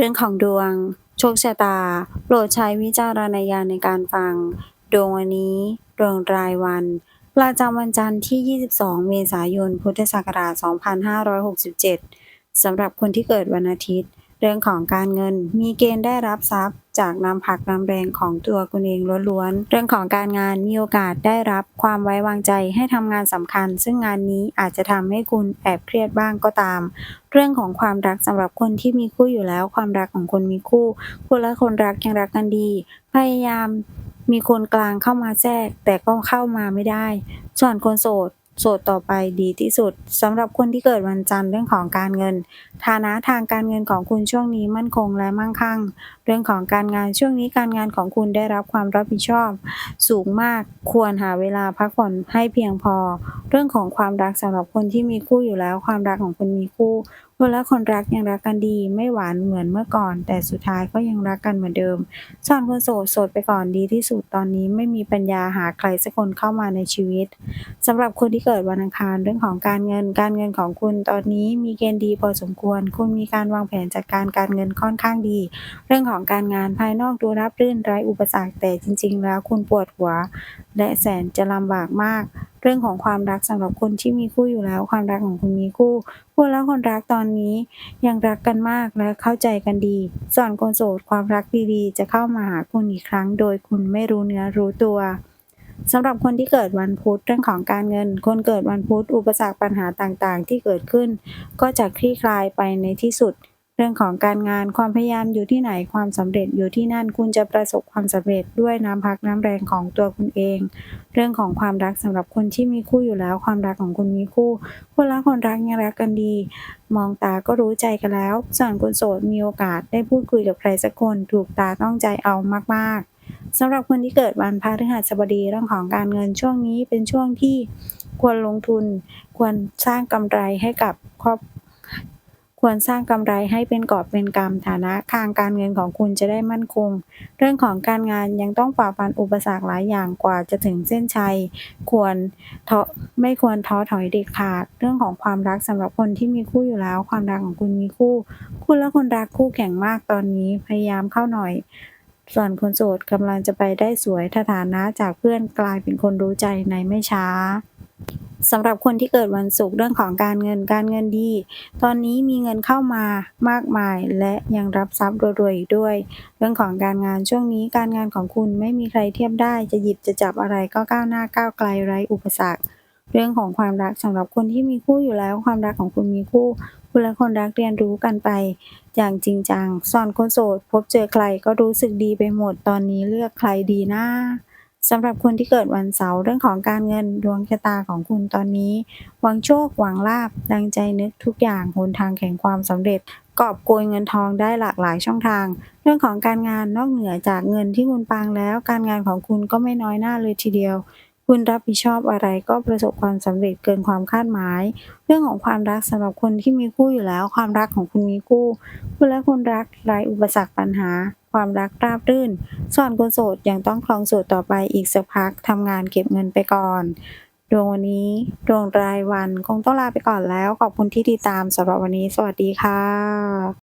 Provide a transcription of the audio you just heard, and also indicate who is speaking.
Speaker 1: เรื่องของดวง โชคชะตา โปรดใช้วิจารณญาณในการฟัง ดวงวันนี้ ดวงรายวัน ประจำวันจันทร์ที่ 22 เมษายน พุทธศักราช 2567 สำหรับคนที่เกิดวันอาทิตย์ เรื่องของการเงิน มีเกณฑ์ได้รับทรัพย์ จากนำพักนำแรงของตัวคุณเองล้วนๆ เรื่องของการงานมีโอกาสได้รับความไว้วางใจให้ทำงานสำคัญ ซึ่งงานนี้อาจจะทำให้คุณแอบเครียดบ้างก็ตาม เรื่องของความรักสำหรับคนที่มีคู่อยู่แล้ว ความรักของคนมีคู่คุณและคนรักยังรักกันดี พยายามมีคนกลางเข้ามาแทรกแต่ก็เข้ามาไม่ได้ ส่วนคนโสด โสดต่อไปดีที่สุดสำหรับคนที่เกิดวันจันทร์เรื่องของการเงิน ฐานะทางการเงินของคุณช่วงนี้มั่นคงและมั่งคั่ง เรื่องของการงานช่วงนี้การงานของคุณได้รับความรับผิดชอบ สูงมากควรหาเวลาพักผ่อนให้เพียงพอ เรื่องของความรักสำหรับคนที่มีคู่อยู่แล้ว ความรักของคนมีคู่ คนและคนรักยังรักกันดี ไม่หวานเหมือนเมื่อก่อน แต่สุดท้ายก็ยังรักกันเหมือนเดิมส่วนคนโสดโสดไปก่อนดีที่สุดตอนนี้ไม่มีปัญญาหาใครสักคนเข้ามาในชีวิตสำหรับคนที่เกิดวันอังคารเรื่องของการเงิน การเงินของคุณตอนนี้มีเกณฑ์ดีพอสมควร คุณมีการวางแผนจัดการการเงินค่อนข้างดี เรื่องของการงานภายนอกดูราบรื่นไร้อุปสรรคแต่จริง ๆ แล้วคุณปวดหัว และแสนจะลำบากมากเรื่องของความรักสำหรับคนที่มีคู่อยู่แล้ว ความรักของคุณมีคู่คุณและคนรักตอนนี้ยังรักกันมากและเข้าใจกันดีส่วนคนโสดความรักดีๆ จะเข้ามาหาคุณอีกครั้ง โดยคุณไม่รู้เนื้อรู้ตัวสำหรับคนที่เกิดวันพุธเรื่องของการเงิน คนเกิดวันพุธอุปสรรคปัญหาต่างๆ ที่เกิดขึ้น ก็จะคลี่คลายไปในที่สุด เรื่องของการงานความพยายามอยู่ที่ไหนความสำเร็จอยู่ที่นั่นคุณจะประสบความสำเร็จด้วยน้ำพักน้ำแรงของตัวคุณเอง เรื่องของความรักสำหรับคนที่มีคู่อยู่แล้ว ความรักของคุณมีคู่คนรักคนรักยังรักกันดี มองตาก็รู้ใจกันแล้วส่วนคนโสดมีโอกาสได้พูดคุยกับใครสักคนถูกตาต้องใจเอามากๆสำหรับคนที่เกิดวันพฤหัสบดีเรื่องของการเงินช่วงนี้เป็นช่วงที่ควรลงทุน ควรสร้างกำไรให้กับครอบ ควรสร้างกำไรให้เป็นกอบเป็นกำฐานะทางการเงินของคุณจะได้มั่นคง เรื่องของการงานยังต้องฝ่าฟันอุปสรรคหลายอย่างกว่าจะถึงเส้นชัย ควรทไม่ควรท้อถอยเด็ดขาด เรื่องของความรักสำหรับคนที่มีคู่อยู่แล้ว ความรักของคุณมีคู่ คุณและคนรักคู่แข่งมากตอนนี้พยายามเข้าหน่อย ส่วนคนโสดกำลังจะไปได้สวยถ้าฐานะจากเพื่อนกลายเป็นคนรู้ใจในไม่ช้า สำหรับคนที่เกิดวันศุกร์เรื่องของการเงินการเงินดี ตอนนี้มีเงินเข้ามามากมาย และยังรับทรัพย์รวยๆอีกด้วย เรื่องของการงานช่วงนี้การงานของคุณไม่มีใครเทียบได้ จะหยิบจะจับอะไรก็ก้าวหน้าก้าวไกลไร้อุปสรรค เรื่องของความรักสำหรับคนที่มีคู่อยู่แล้วความรักของคุณมีคู่คุณและคนรักเรียนรู้กันไป อย่างจริงจังส่วนคนโสด พบเจอใครก็รู้สึกดีไปหมดตอนนี้เลือกใครดีนะ สำหรับคนที่เกิดวันเสาร์เรื่องของการเงินดวงชะตาของคุณตอนนี้ หวังโชคหวังลาบดังใจนึกทุกอย่างหนทางแห่งความสำเร็จกอบโกยเงินทองได้หลากหลายช่องทาง เรื่องของการงานนอกเหนือจากเงินที่คุณปางแล้ว การงานของคุณก็ไม่น้อยหน้าเลยทีเดียว คุณรับผิดชอบอะไรก็ประสบความสำเร็จเกินความคาดหมาย เรื่องของความรักสำหรับคนที่มีคู่อยู่แล้ว ความรักของคุณมีคู่ คุณและคนรักไร้อุปสรรคปัญหา ความรักราบรื่น ส่วนคนโสดยังต้องคลองโสดต่อไปอีกสักพักทำงานเก็บเงินไปก่อน ดวงวันนี้ดวงรายวันคงต้องลาไปก่อนแล้ว ขอบคุณที่ติดตามสำหรับวันนี้ สวัสดีค่ะ